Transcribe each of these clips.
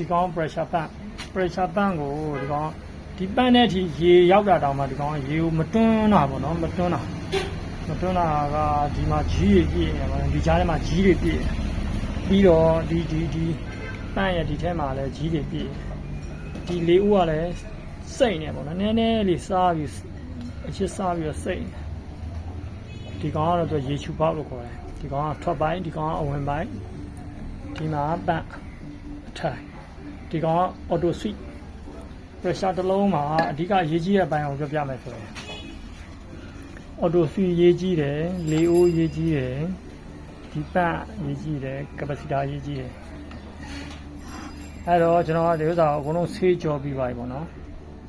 ဒီကောင် pressure pump pressure pump ကိုဒီကောင်ဒီပန်းတဲ့အထိရေရောက်တာတောင်မှဒီကောင်ကရေကိုမတွန်းတာပေါ့နော်မတွန်းတာမတွန်းတာကဒီမှာကြီးတွေပြည့်နေပါဒီကြားထဲမှာကြီးတွေပြည့်နေပြီးတော့ဒီဒီဒီပန်းရဲ့ဒီထဲမှာလည်းကြီးတွေပြည့်ဒီလေးဦးကလည်းစိတ်နေပေါ့နော်နည်းနည်းလေးစားပြီးအချစ်စားပြီးတော့စိတ်နေဒီကောင်ကတော့သူရေချူပေါက်လို့ခေါ်တယ်ဒီကောင်ကထွက်ပိုင်းဒီကောင်ကအဝင်ပိုင်းဒီမှာပန်းအထိုင် ဒီကောင်က auto switch pressure တစ်လုံးမှာအဓိကရေးကြီးတဲ့ဘိုင်းအောင်ပြောပြမယ်ဆိုရင် auto switch ရေးကြီးတယ်လေအိုးရေးကြီးတယ်ဒီပတ်ရေးကြီးတယ် capacitor ရေးကြီးတယ်အဲ့တော့ကျွန်တော်ကဒီဥစ္စာကိုအကုန်လုံးဆေးကြောပြီးပါပြီပေါ့နော်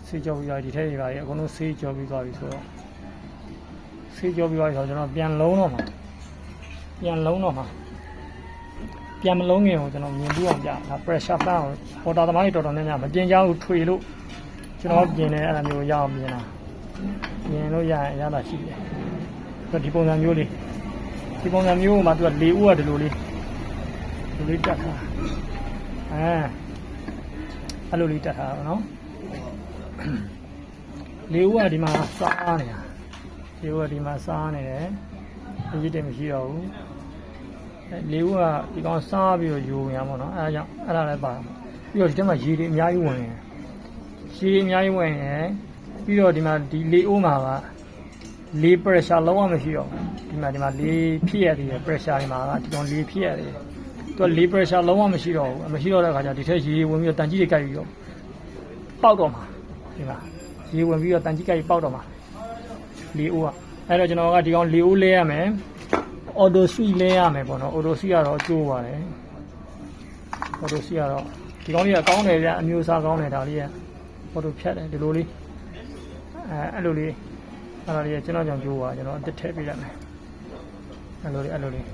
ဆေးကြောပြီးပါဒီထက်တွေပါအကုန်လုံးဆေးကြောပြီးသွားပြီဆိုတော့ဆေးကြောပြီးသွားပြီဆိုတော့ကျွန်တော်ပြန်လုံးတော့မှာပြန်လုံးတော့မှာ ပြန်မလုံးခင်ကိုကျွန်တော်မြင်ပြီးအောင်ပြဒါ pressure pump ကိုပေါ်တာသမားတွေတော်တော်များများမပြင်ကြဘူးထွေလို့ကျွန်တော်ပြင်တယ်အဲ့လိုမျိုးရအောင်ပြင်တာပြင်လို့ရရင်အရသာရှိတယ်ဆိုတော့ဒီပုံစံမျိုးလေးဒီပုံစံမျိုးမှာသူကလေဦးကဒီလိုလေးဒီလိုလေးတက်ထားအဲအဲ့လိုလေးတက်ထားပါနော်လေဦးကဒီမှာစားနေတာလေဦးကဒီမှာစားနေတယ်အရေးတယ်မရှိတော့ဘူး လေဦးကဒီကောင်စားပြီးတော့ယူနေရမှာနော်အဲဒါကြောင့်အဲ့ဒါလည်းပါပြီးတော့ဒီထဲမှာရေတွေအများကြီးဝင်တယ်ရေတွေအများကြီးဝင်တယ်ပြီးတော့ဒီမှာဒီလေအိုးမှာကလေ pressure လုံးဝမရှိတော့ဘူးဒီမှာဒီမှာလေဖြစ်ရသေးတယ် pressure ဒီမှာကဒီကောင်လေဖြစ်ရသေးတယ်သူကလေ pressure လုံးဝမရှိတော့ဘူးမရှိတော့တဲ့အခါကျဒီထက်ရေဝင်ပြီးတော့တန်ကြီးတွေကြိုက်ပြီးတော့ပေါက်တော့မှာဒီမှာရေဝင်ပြီးတော့တန်ကြီးကြိုက်ပြီးပေါက်တော့မှာလေအိုးကအဲ့တော့ကျွန်တော်ကဒီကောင်လေအိုးလဲရမယ် auto switch လဲရမယ်ပေါ့နော် auto switch ကတော့ကျိုးပါတယ် auto switch ကတော့ဒီကောင်းလေးကကောင်းတယ်ဗျအမျိုးအစားကောင်းတယ်ဒါလေးက auto ဖြတ်တယ်ဒီလိုလေးအဲအဲ့လိုလေးအဲ့ဒါလေးကကျွန်တော်ကြောင့်ကျိုးပါကျွန်တော်အတစ်ထည့်ပေးလိုက်မယ်အဲ့လိုလေးအဲ့လိုလေး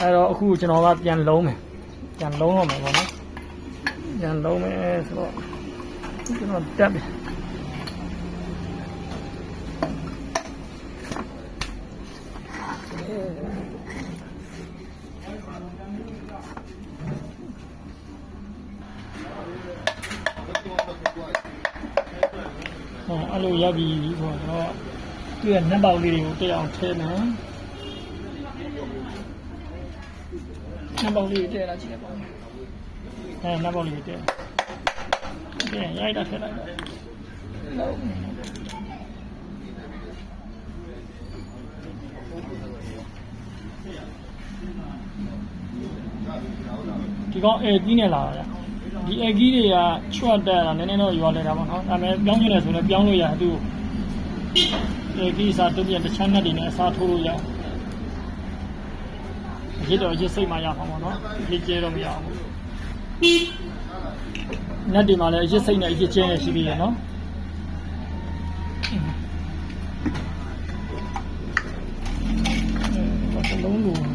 အဲ့တော့အခုကျွန်တော်ကပြန်လုံးမယ်ပြန်လုံးတော့မယ်ပေါ့နော်ပြန်လုံးမယ်ဆိုတော့ကျွန်တော်တက်ပြီ ဟောအဲ့လိုရပ်ပြီးဆိုတော့သူ့ရဲ့နက်ပေါက်လေးတွေကိုတက်အောင်ထဲမယ်နက်ပေါက်လေးတွေတက်လာကြည့်လိုက်ပါဦးအဲနက်ပေါက်လေးတွေတက်ပြန်ရိုက်တာထည့်လိုက်တော့ ဒီကောင်အေကြီးနဲ့လာတာဗျဒီအေကြီးတွေကချွတ်တက်တာနည်းနည်းတော့ရွာလဲတာပေါ့နော်ဒါပေမဲ့ပြောင်းကျင်တယ်ဆိုလည်းပြောင်းလို့ရတယ်သူအေကြီးစားတုံးပြန်တစ်ချမ်းနဲ့တွေနဲ့အစားထိုးလို့ရရစ်တော့ရစ်စိတ်မှရမှာပေါ့နော်ရစ်ကျဲတော့မရဘူးနက်ဒီမှာလည်းရစ်စိတ်နဲ့ရစ်ကျဲနေရှိသေးတယ်နော်ဘာလုံးလို့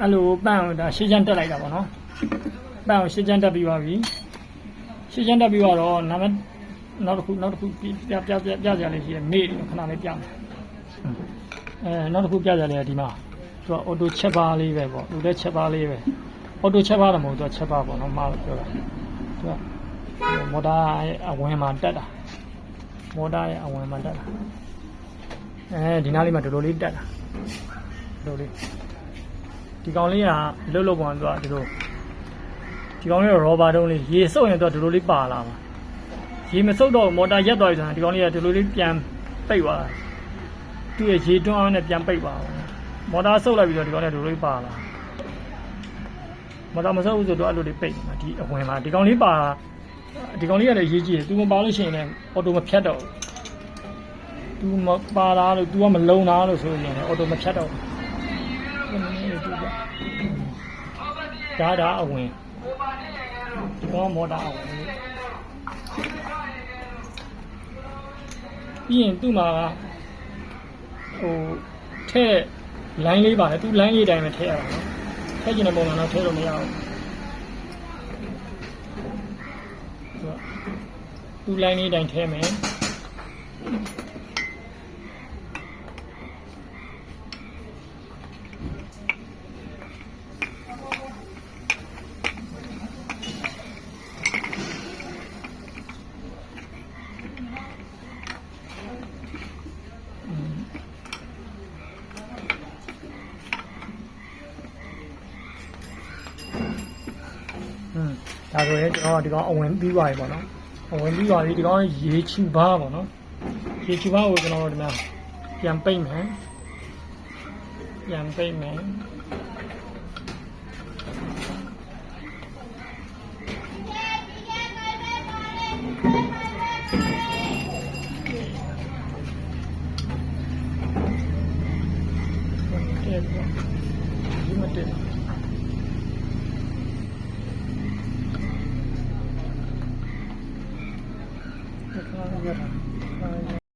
အဲ့လိုပန့်ကိုဒါရှေ့ချမ်းတက်လိုက်တာပေါ့နော်ပန့်ကိုရှေ့ချမ်းတက်ပြီးသွားပြီရှေ့ချမ်းတက်ပြီးတော့နာမည်နောက်တစ်ခုနောက်တစ်ခုပြပြပြပြပြကြလေးရှိတယ်မေ့ခဏလေးပြမယ်အဲနောက်တစ်ခုပြကြလေးကဒီမှာသူကအော်တိုချက်ပါလေးပဲပေါ့သူလည်းချက်ပါလေးပဲအော်တိုချက်ပါတော့မဟုတ်သူကချက်ပါပေါ့နော်မလို့ပြောတာသူကမော်တာရဲ့အဝင်မှာတက်တာမော်တာရဲ့အဝင်မှာတက်တာအဲဒီနားလေးမှာဒီလိုလေးတက်တာဒီလိုလေး ဒီကောင်လေးကလှုပ်လှုပ်ပုံကသူကဒီလိုဒီကောင်လေးကရောဘာတုံးလေးရေစုပ်ရင်သူကဒီလိုလေးပါလာမှာရေမစုပ်တော့မော်တာရက်သွားပြီဆိုရင်ဒီကောင်လေးကဒီလိုလေးပြန်ပိတ်သွားတာသူ့ရဲ့ရေတွန်းအောင်နဲ့ပြန်ပိတ်သွားအောင်မော်တာဆုပ်လိုက်ပြီးတော့ဒီကောင်လေးကဒီလိုလေးပါလာ မတော်မဆောက်ဘူးဆိုတော့အဲ့လိုလေးပိတ်နေတာဒီအဝင်မှာဒီကောင်လေးပါဒီကောင်လေးကလည်းရေးကြည့်တယ် तू မပါလို့ရှိရင်လည်းအော်တိုမဖြတ်တော့ဘူး तू မပါတာလို့ तू ကမလုံတာလို့ဆိုရင်လည်းအော်တိုမဖြတ်တော့ဘူး နည်းနည်းလေးကြည့်ကြဒါဒါအဝင်ဒီကောင်မော်တာအဝင်ပြီးရင်သူ့မှာဟိုထဲ့ line လေးပါလေ तू line လေးတိုင်းပဲထည့်ရတာနော်ထည့်ကျင်တဲ့ပုံစံတော့ထည့်လို့မရဘူးသူက तू line လေးတိုင်းထည့်မယ် อืมဒါဆိုရင်ကျွန်တော်ဒီကောင်အဝင်ပြီးသွားပြီပေါ့နော်အဝင်ပြီးသွားပြီဒီကောင်ရေချူပါပေါ့နော်ရေချူပါကိုကျွန်တော်တို့ဒီမှာပြန်ပိတ်မယ်ပြန်ပိတ်မယ်တဲ့ပေါ့ဒီမတက် ဒီကောင်ရတာ